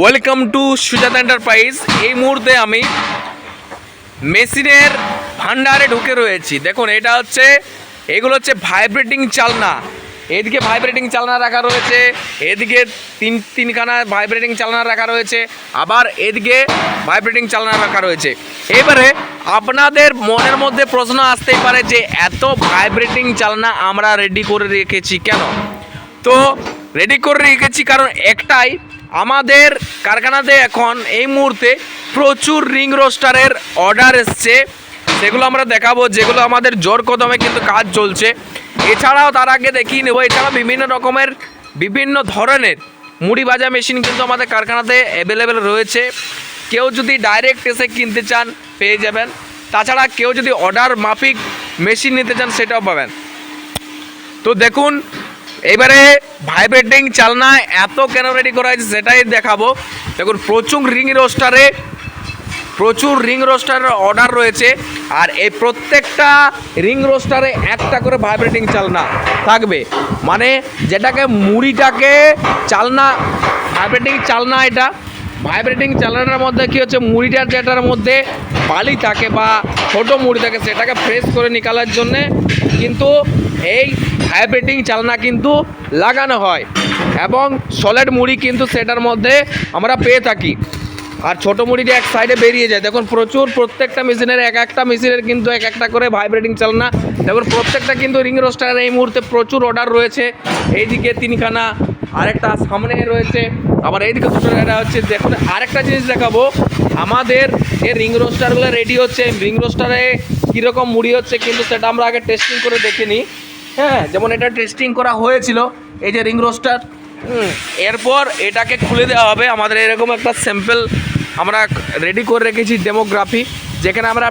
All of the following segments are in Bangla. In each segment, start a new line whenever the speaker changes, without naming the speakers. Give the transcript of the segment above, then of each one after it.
ওয়েলকাম টু সুজাতা এন্টারপ্রাইজ এই মুহূর্তে আমি মেশিনের ভান্ডারে ঢুকে রয়েছি। দেখুন, এটা হচ্ছে, এগুলো হচ্ছে ভাইব্রেটিং চালনা। এদিকে ভাইব্রেটিং চালনা রাখা রয়েছে, এদিকে তিন তিনখানা ভাইব্রেটিং চালনা রাখা রয়েছে, আবার এদিকে ভাইব্রেটিং চালনা রাখা রয়েছে। এবারে আপনাদের মনের মধ্যে প্রশ্ন আসতেই পারে যে, এত ভাইব্রেটিং চালনা আমরা রেডি করে রেখেছি কেন? তো রেডি করে রেখেছি কারণ একটাই আমাদের কারখানাতে এখন এই মুহূর্তে প্রচুর রিং রোস্টারের অর্ডার এসছে। সেগুলো আমরা দেখাবো, যেগুলো আমাদের জোর কদমে কিন্তু কাজ চলছে। এছাড়াও তার আগে দেখিয়ে নেব, এছাড়াও বিভিন্ন রকমের, বিভিন্ন ধরনের মুড়ি ভাজা মেশিন কিন্তু আমাদের কারখানাতে অ্যাভেলেবেল রয়েছে। কেউ যদি ডাইরেক্ট এসে কিনতে চান, পেয়ে যাবেন। তাছাড়া কেউ যদি অর্ডার মাফিক মেশিন নিতে চান, সেটাও পাবেন। তো দেখুন এবারে ভাইব্রেটিং চালনা এত কেন রেডি করা হয়েছে সেটাই দেখাবো। দেখুন, প্রচুর রিং রোস্টারে প্রচুর রিং রোস্টারের অর্ডার রয়েছে। আর এই প্রত্যেকটা রিং রোস্টারে একটা করে ভাইব্রেটিং চালনা থাকবে। মানে যেটাকে মুড়িটাকে চালনা ভাইব্রেটিং চালনা এটা। ভাইব্রেটিং চালানোর মধ্যে কি হচ্ছে মুড়িটার যেটার মধ্যে বালি থাকে বা ছোটো মুড়ি থাকে, সেটাকে ফ্রেশ করে নিকালার জন্যে। কিন্তু এই ভাইব্রেটিং চালনা কিন্তু লাগানো হয়। এবং সলিড মুড়ি কিন্তু সেটার মধ্যে আমরা পেয়ে থাকি। আর ছোটো মুড়িটা এক সাইডে বেরিয়ে যায়। দেখুন, প্রচুর প্রত্যেকটা মেশিনের এক একটা মেশিনের কিন্তু এক একটা করে ভাইব্রেটিং চালনা। দেখুন, প্রত্যেকটা কিন্তু রিং রোস্টারের এই মুহূর্তে প্রচুর অর্ডার রয়েছে। এইদিকে তিনখানা, আরেকটা সামনে রয়েছে। আবার এইদিকে দুটো এটা হচ্ছে, দেখুন, আরেকটা জিনিস দেখাবো। আমাদের যে রিং রোস্টারগুলো রেডি হচ্ছে রিং রোস্টারে কীরকম মুড়ি হচ্ছে কিন্তু সেটা আমরা আগে টেস্টিং করে দেখে নিই হ্যাঁ যেমন এটা টেস্টিং করা হয়েছিল, এই যে রিং রোস্টার এরপর এটাকে খুলে দেওয়া হবে। আমাদের এরকম একটা স্যাম্পেল আমরা রেডি করে রেখেছি ডেমোগ্রাফি যেখানে আমরা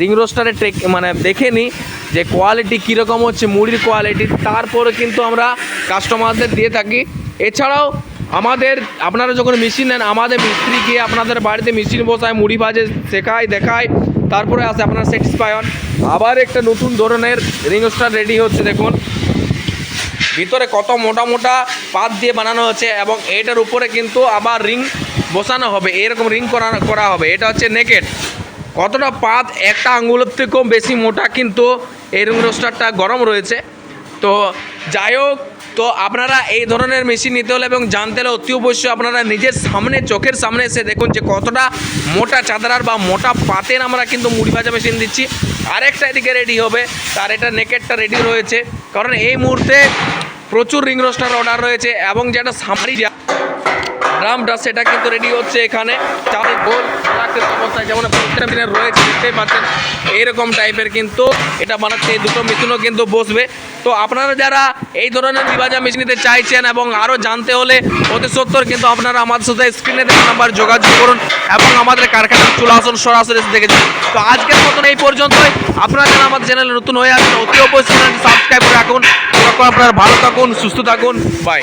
রিং রোস্টারে টেক মানে দেখে নিই যে কোয়ালিটি কীরকম হচ্ছে, মুড়ির কোয়ালিটি তারপরে কিন্তু আমরা কাস্টমারদের দিয়ে থাকি। এছাড়াও আমাদের, আপনারা যখন মেশিন নেন, আমাদের মিস্ত্রি গিয়ে আপনাদের বাড়িতে মেশিন বসায়, মুড়ি ভাজে, শেখায়, দেখায়, তারপরে আসে আপনারা স্যাটিসফাই হন আবার একটা নতুন ধরনের রিং রোস্টার রেডি হচ্ছে, দেখুন। ভিতরে কত মোটা মোটা পাত দিয়ে বানানো হচ্ছে এবং এটার উপরে কিন্তু আবার রিং বসানো হবে, এরকম রিং করা করা হবে। এটা হচ্ছে নেকেট কতটা পাত, একটা আঙুলের থেকেও বেশি মোটা কিন্তু এই রিং রোস্টারটা গরম রয়েছে। তো যাই হোক তো আপনারা এই ধরনের মেশিন নিতে হলে এবং জানতে হলে অতি অবশ্যই আপনারা নিজের সামনে, চোখের সামনে এসে দেখুন যে কতটা মোটা চাদরার বা মোটা পাতের আমরা কিন্তু মুড়ি ভাজা মেশিন দিচ্ছি। আরেকটা এদিকে রেডি হবে, তার এটা নেকেটটা রেডি রয়েছে। কারণ এই মুহূর্তে প্রচুর রিং রোস্টার অর্ডার রয়েছে এবং যেটা সামারি ড্রামটা সেটা কিন্তু রেডি হচ্ছে এখানে। চাল গোল রাখতে অবস্থায় যেমন প্রত্যেকটা রয়েছে, দেখতেই পাচ্ছেন এইরকম টাইপের কিন্তু এটা বানাচ্ছে এই দুটো মেশিনও কিন্তু বসবে। তো আপনারা যারা এই ধরনের বিভাজা মেশিন নিতে চাইছেন এবং আরও জানতে হলে অতি সত্তর কিন্তু আপনারা আমাদের সাথে স্ক্রিনে দেখে নাম্বার যোগাযোগ করুন এবং আমাদের কারখানার চলে আসুন সরাসরি দেখে যান। তো আজকের মতন এই পর্যন্তই। আপনারা যারা আমাদের চ্যানেলে নতুন হয়ে আছেন, অতি অবশ্যই সাবস্ক্রাইব করে রাখুন। ততক্ষণ আপনারা ভালো থাকুন, সুস্থ থাকুন। বাই